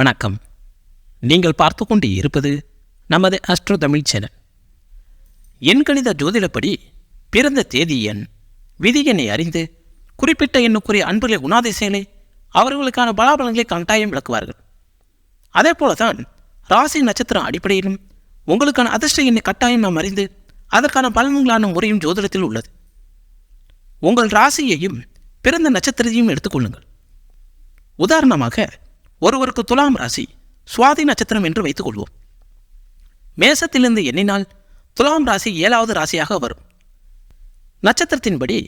வணக்கம். நீங்கள் பார்த்து கொண்டு இருப்பது நமது அஸ்ட்ரோ தமிழ் சேனல். எண்கணித ஜோதிடப்படி பிறந்த தேதி எண் விதி எண்ணை அறிந்து குறிப்பிட்ட எண்ணுக்குரிய அன்புகளை குணாதிசயங்களை அவர்களுக்கான பலாபலங்களை கட்டாயம் விளக்குவார்கள். அதே போல தான் ராசி நட்சத்திரம் அடிப்படையிலும் உங்களுக்கான அதிர்ஷ்ட எண்ணை கட்டாயம் நாம் அறிந்து அதற்கான பலன்களான முறையும் ஜோதிடத்தில் உள்ளது. உங்கள் ராசியையும் பிறந்த நட்சத்திரத்தையும் எடுத்துக்கொள்ளுங்கள் உதாரணமாக ஒருவருக்கு துலாம் ராசி சுவாதி நட்சத்திரம் என்று வைத்துக்கொள்வோம். மேசத்திலிருந்து எண்ணினால் துலாம் ராசி ஏழாவது ராசியாக வரும். நட்சத்திரத்தின்படி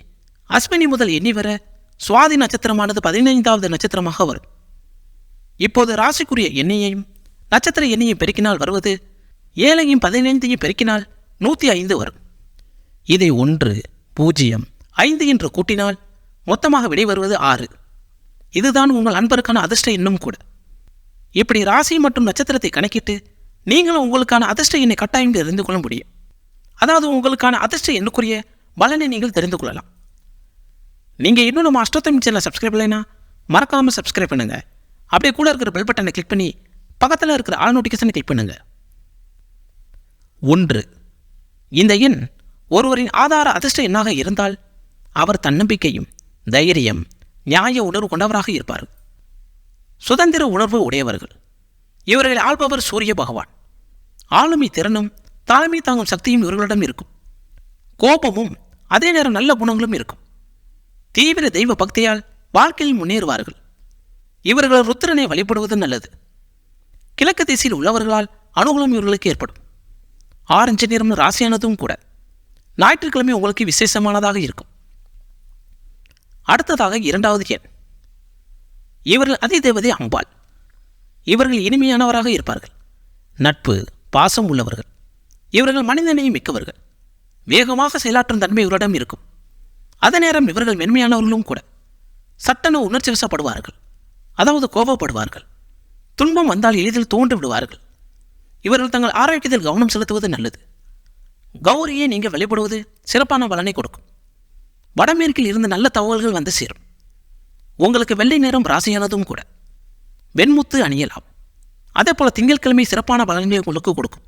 அஸ்வினி முதல் எண்ணி வர சுவாதி நட்சத்திரமானது பதினைந்தாவது நட்சத்திரமாக வரும். இப்போது ராசிக்குரிய எண்ணியையும் நட்சத்திர எண்ணையும் பெருக்கினால் வருவது ஏழையும் பதினைந்தையும் பெருக்கினால் நூற்றி ஐந்து வரும். இதை ஒன்று பூஜ்ஜியம் ஐந்து என்று கூட்டினால் மொத்தமாக விடை வருவது ஆறு. இதுதான் உங்கள் அன்பருக்கான அதிர்ஷ்ட எண்ணும் கூட. இப்படி ராசி மற்றும் நட்சத்திரத்தை கணக்கிட்டு நீங்களும் உங்களுக்கான அதிர்ஷ்ட எண்ணை கட்டாயம் தெரிந்து கொள்ள முடியும். அதாவது உங்களுக்கான அதிர்ஷ்ட எண்ணுக்குரிய பலனை நீங்கள் தெரிந்து கொள்ளலாம். நீங்கள் இன்னும் நம்ம அஷ்டத்தமி சேனலை சப்ஸ்கிரைப் இல்லைன்னா மறக்காமல் சப்ஸ்கிரைப் பண்ணுங்க. அப்படியே கூட இருக்கிற பெல் பட்டனை கிளிக் பண்ணி பக்கத்தில் இருக்கிற ஆல் நோட்டிஃபிகேஷனை கிளிக் பண்ணுங்கள் ஒன்று இந்த எண் ஒருவரின் ஆதார அதிர்ஷ்ட எண்ணாக இருந்தால் அவர் தன்னம்பிக்கையும் தைரியம் நியாய உணர்வு கொண்டவராக இருப்பார் சுதந்திர உணர்வு உடையவர்கள். இவர்களை ஆள்பவர் சூரிய பகவான். ஆளுமை திறனும் தலைமை தாங்கும் சக்தியும் இவர்களிடம் இருக்கும். கோபமும் அதே நேரம் நல்ல குணங்களும் இருக்கும். தீவிர தெய்வ பக்தியால் வாழ்க்கையில் முன்னேறுவார்கள். இவர்கள் ருத்திரனை வழிபடுவது நல்லது. கிழக்கு திசையில் உள்ளவர்களால் அனுகூலம் இவர்களுக்கு ஏற்படும். ஆரஞ்சு நிறம் ராசியானதும் கூட. ஞாயிற்றுக்கிழமை உங்களுக்கு விசேஷமானதாக இருக்கும். அடுத்ததாக இரண்டாவது எண். இவர்கள் அதே தேவதை அம்பாள் இவர்கள் இனிமையானவராக இருப்பார்கள். நட்பு பாசம் உள்ளவர்கள். இவர்கள் மனிதனையும் மிக்கவர்கள். வேகமாக செயலாற்றும் தன்மை இவரிடம் இருக்கும். அதே நேரம் இவர்கள் மென்மையானவர்களும் கூட சட்டென உணர்ச்சி வசப்படுவார்கள். அதாவது கோபப்படுவார்கள். துன்பம் வந்தால் எளிதில் தோன்று விடுவார்கள். இவர்கள் தங்கள் ஆரோக்கியத்தில் கவனம் செலுத்துவது நல்லது. கௌரியை நீங்கள் வழிபடுவது சிறப்பான பலனை கொடுக்கும். வடமேற்கில் இருந்து நல்ல தகவல்கள் வந்து சேரும். உங்களுக்கு வெள்ளை நேரம் ராசியானதும் கூட. வெண்முத்து அணியலாம். அதே போல திங்கட்கிழமை சிறப்பான பலன்களை உங்களுக்கு கொடுக்கும்.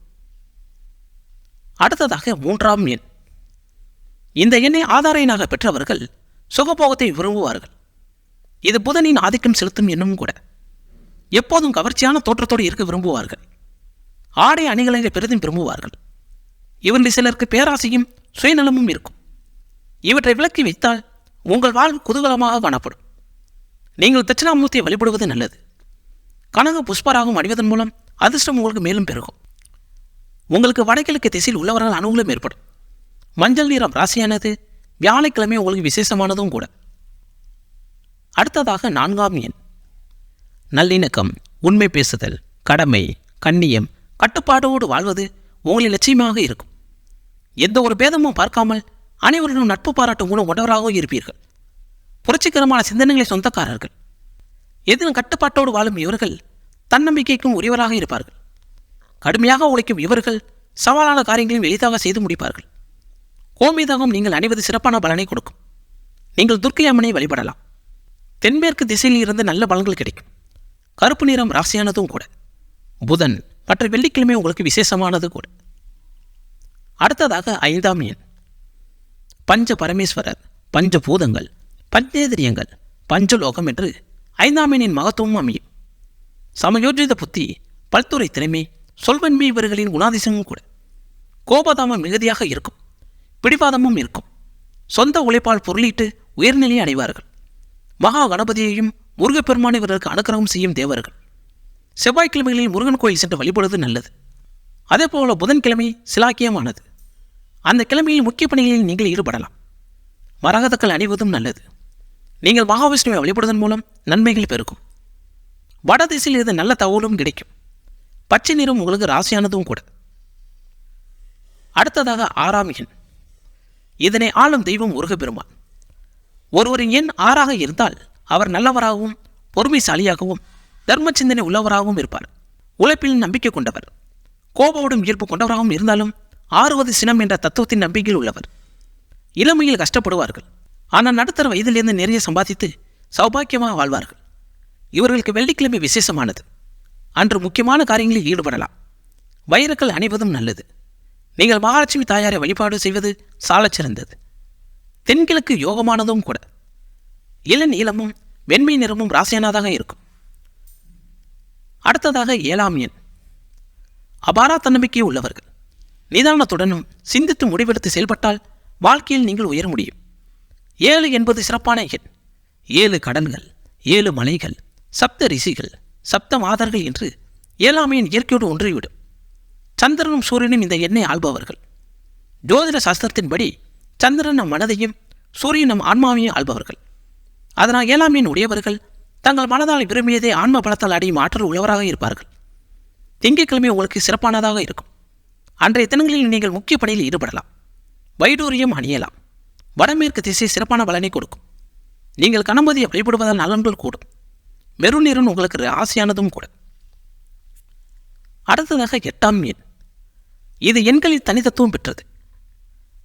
அடுத்ததாக மூன்றாம் எண். இந்த எண்ணை ஆதார எண்ணாக பெற்றவர்கள் சுகபோகத்தை விரும்புவார்கள். இது புதனின் ஆதிக்கம் செலுத்தும் எண்ணும் கூட. எப்போதும் கவர்ச்சியான தோற்றத்தோடு இருக்க விரும்புவார்கள். ஆடை அணிகளை பெரிதும் விரும்புவார்கள். இவர்கள் சிலருக்கு பேராசையும் சுயநலமும் இருக்கும். இவற்றை விளக்கி வைத்தால் உங்கள் வாழ்வு குதூகலமாக காணப்படும். நீங்கள் தட்சிணாமூர்த்தியை வழிபடுவது நல்லது. கனக புஷ்பராகம் அணிவதன் மூலம் அதிர்ஷ்டம் உங்களுக்கு மேலும் பெருகும். உங்களுக்கு வடகிழக்கு திசையில் உள்ளவர்கள் அனுகூலம் ஏற்படும். மஞ்சள் நிறம் ராசியானது வியாழக்கிழமை உங்களுக்கு விசேஷமானதும் கூட. அடுத்ததாக நான்காம் எண். நல்லிணக்கம் உண்மை பேசுதல் கடமை கண்ணியம் கட்டுப்பாடோடு வாழ்வது உங்களின் லட்சியமாக இருக்கும். எந்த ஒரு பேதமும் பார்க்காமல் அனைவரிடம் நட்பு பாராட்டும் மூலம் உடவராகவும் இருப்பீர்கள். புரட்சிகரமான சிந்தனைகளை சொந்தக்காரர்கள். எதிரும் கட்டுப்பாட்டோடு வாழும் இவர்கள் தன்னம்பிக்கைக்கும் உரியவராக இருப்பார்கள். கடுமையாக உழைக்கும் இவர்கள் சவாலான காரியங்களையும் எளிதாக செய்து முடிப்பார்கள். கோமிதாகம் நீங்கள் அணிவது சிறப்பான பலனை கொடுக்கும். நீங்கள் துர்க்கை அம்மனை வழிபடலாம். தென்மேற்கு திசையில் இருந்து நல்ல பலன்கள் கிடைக்கும். கருப்பு நிறம் ராசியானதும் கூட. புதன் மற்ற வெள்ளிக்கிழமை உங்களுக்கு விசேஷமானது கூட. அடுத்ததாக ஐந்தாம் எண். பஞ்ச பரமேஸ்வரர் பஞ்சபூதங்கள் பஞ்சேந்திரியங்கள் பஞ்சலோகம் என்று ஐந்தாமேனின் மகத்துவம் அமையும். சமயோஜித புத்தி பல்துறை திறமை சொல்வன்மை இவர்களின் குணாதிசயமும் கூட. கோபதாமம் மிகுதியாக இருக்கும் பிடிவாதமும் இருக்கும். சொந்த உழைப்பால் பொருளீட்டு உயர்நிலையை அடைவார்கள். மகா கணபதியையும் முருகப்பெருமான் இவர்களுக்கு அனுக்கிரகம் செய்யும் தேவர்கள். செவ்வாய்க்கிழமைகளில் முருகன் கோயில் சென்று வழிபடுவது நல்லது. அதே போல புதன்கிழமை சிலாக்கியமானது. அந்த கிழமையில் முக்கிய பணிகளில் நீங்கள் ஈடுபடலாம். மரகதக்கள் அணிவதும் நல்லது. நீங்கள் மகாவிஷ்ணுவை வழிபடுவதன் மூலம் நன்மைகள் பெருகும். வடதிசையில் இருந்து நல்ல தகவலும் கிடைக்கும். பச்சை நிறம் உங்களுக்கு ராசியானதும் கூட. அடுத்ததாக ஆறாம் எண் இதனை ஆளும் தெய்வம் முருகப்பெருமான். ஒருவரின் எண் ஆறாக இருந்தால் அவர் நல்லவராகவும் பொறுமைசாலியாகவும் தர்ம சிந்தனை உள்ளவராகவும் இருப்பார். உழைப்பில் நம்பிக்கை கொண்டவர். கோபோடும் ஈர்ப்பு கொண்டவராகவும் இருந்தாலும் ஆறுவது சினம் என்ற தத்துவத்தின் நம்பிக்கையில் உள்ளவர். இளமையில் கஷ்டப்படுவார்கள். ஆனால் நடுத்தர வயதிலிருந்து நிறைய சம்பாதித்து சௌபாக்கியமாக வாழ்வார்கள். இவர்களுக்கு வெள்ளிக்கிழமை விசேஷமானது. அன்று முக்கியமான காரியங்களில் ஈடுபடலாம். வைரக்கல் அணிவதும் நல்லது. நீங்கள் மகாலட்சுமி தாயாரை வழிபாடு செய்வது சாலச் சிறந்தது. தென்கிழக்கு யோகமானதும் கூட. இளநீளமும் வெண்மை நிறமும் ராசியானதாக இருக்கும். அடுத்ததாக ஏழாம் எண். அபாரா தன்னம்பிக்கை உள்ளவர்கள். நிதானத்துடனும் சிந்தித்து முடிவெடுத்து செயல்பட்டால் வாழ்க்கையில் நீங்கள் உயர முடியும். ஏழு என்பது சிறப்பான எண். ஏழு கடன்கள் ஏழு மலைகள் சப்த ரிஷிகள் சப்த மாதர்கள் என்று ஏழாமையின் இயற்கையோடு ஒன்றிவிடும். சந்திரனும் சூரியனும் இந்த எண்ணை ஆள்பவர்கள். ஜோதிட சாஸ்திரத்தின்படி சந்திரன் நம் மனதையும் சூரியன் நம் ஆன்மாவையும் ஆள்பவர்கள். அதனால் ஏழாம் எண் உடையவர்கள் தங்கள் மனதால் விரும்பியதை ஆன்ம பலத்தால் அடையும் ஆற்றல் உள்ளவராக இருப்பார்கள். திங்கட்கிழமை உங்களுக்கு சிறப்பானதாக இருக்கும். அன்றைய தினங்களில் நீங்கள் முக்கிய பணியில் ஈடுபடலாம். வைடூரியம் அணியலாம். வடமேற்கு திசை சிறப்பான பலனை கொடுக்கும். நீங்கள் கணபதியை வழிபடுவதால் நலன்கள் கூடும். மெருநீரன் நிறம் உங்களுக்கு ஆசையானதும் கூட. அடுத்ததாக எட்டாம் எண். இது எண்களில் தனித்தத்துவம் பெற்றது.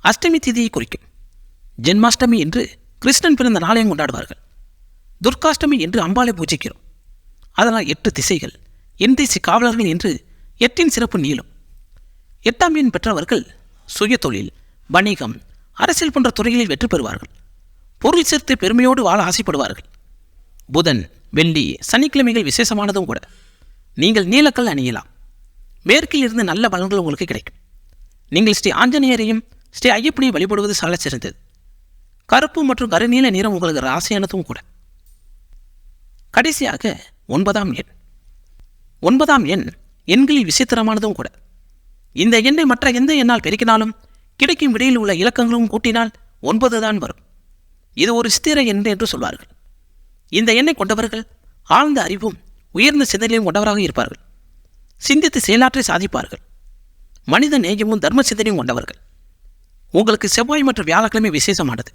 அஷ்டமி திதியை குறிக்கும். ஜென்மாஷ்டமி என்று கிருஷ்ணன் பிறந்த நாளையும் கொண்டாடுவார்கள். துர்காஷ்டமி என்று அம்பாளை பூஜிக்கிறோம். அதனால் எட்டு திசைகள் என் திசை காவலர்கள் என்று எட்டின் சிறப்பு நீளும். எட்டாம் எண் பெற்றவர்கள் சுய தொழில் வணிகம் அரசியல் போன்ற துறைகளில் வெற்றி பெறுவார்கள். பொருள் சேர்த்து பெருமையோடு வாழ ஆசைப்படுவார்கள். புதன் வெள்ளி சனிக்கிழமைகள் விசேஷமானதும் கூட. நீங்கள் நீலக்கல் அணியலாம். மேற்கில் இருந்து நல்ல பலன்கள் உங்களுக்கு கிடைக்கும். நீங்கள் ஸ்ரீ ஆஞ்சநேயரையும் ஸ்ரீ ஐயப்பனையும் வழிபடுவது சால சிறந்தது. கருப்பு மற்றும் கருநீல நிறம் உங்களுக்கு ராசியானதும் கூட. கடைசியாக ஒன்பதாம் எண். ஒன்பதாம் எண் எண்களில் விசித்திரமானதும் கூட. இந்த எண்ணை மற்ற எந்த எண்ணால் பெருக்கினாலும் கிடைக்கும் விடையில் உள்ள இலக்கங்களும் கூட்டினால் ஒன்பது தான் வரும். இது ஒரு சித்திர எண் என்று சொல்வார்கள். இந்த எண்ணை கொண்டவர்கள் ஆழ்ந்த அறிவும் உயர்ந்த சிந்தனையும் கொண்டவராக இருப்பார்கள். சிந்தித்து செயலாற்றை சாதிப்பார்கள். மனித நேயமும் தர்ம சிந்தனையும் கொண்டவர்கள். உங்களுக்கு செவ்வாய் மற்றும் வியாழக்கிழமை விசேஷமானது.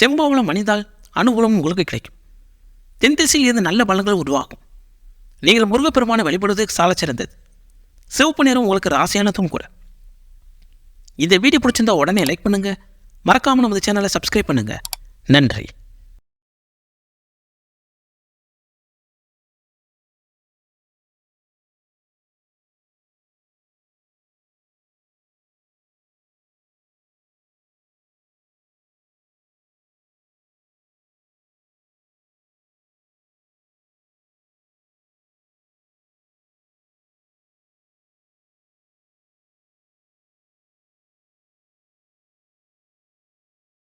செவ்வாவுலம் அணிந்தால் அனுகூலம் உங்களுக்கு கிடைக்கும். தென் திசையில் இருந்து நல்ல பலன்கள் உருவாகும். நீங்கள் முருகப்பெருமானை வழிபடுவது சாலச்சிறந்தது. சிவப்பு நிறம் உங்களுக்கு ராசியானதும் கூட. இந்த வீடியோ பிடிச்சிருந்தா உடனே லைக் பண்ணுங்கள் மறக்காமல் நமது சேனலை சப்ஸ்கிரைப் பண்ணுங்கள் நன்றி.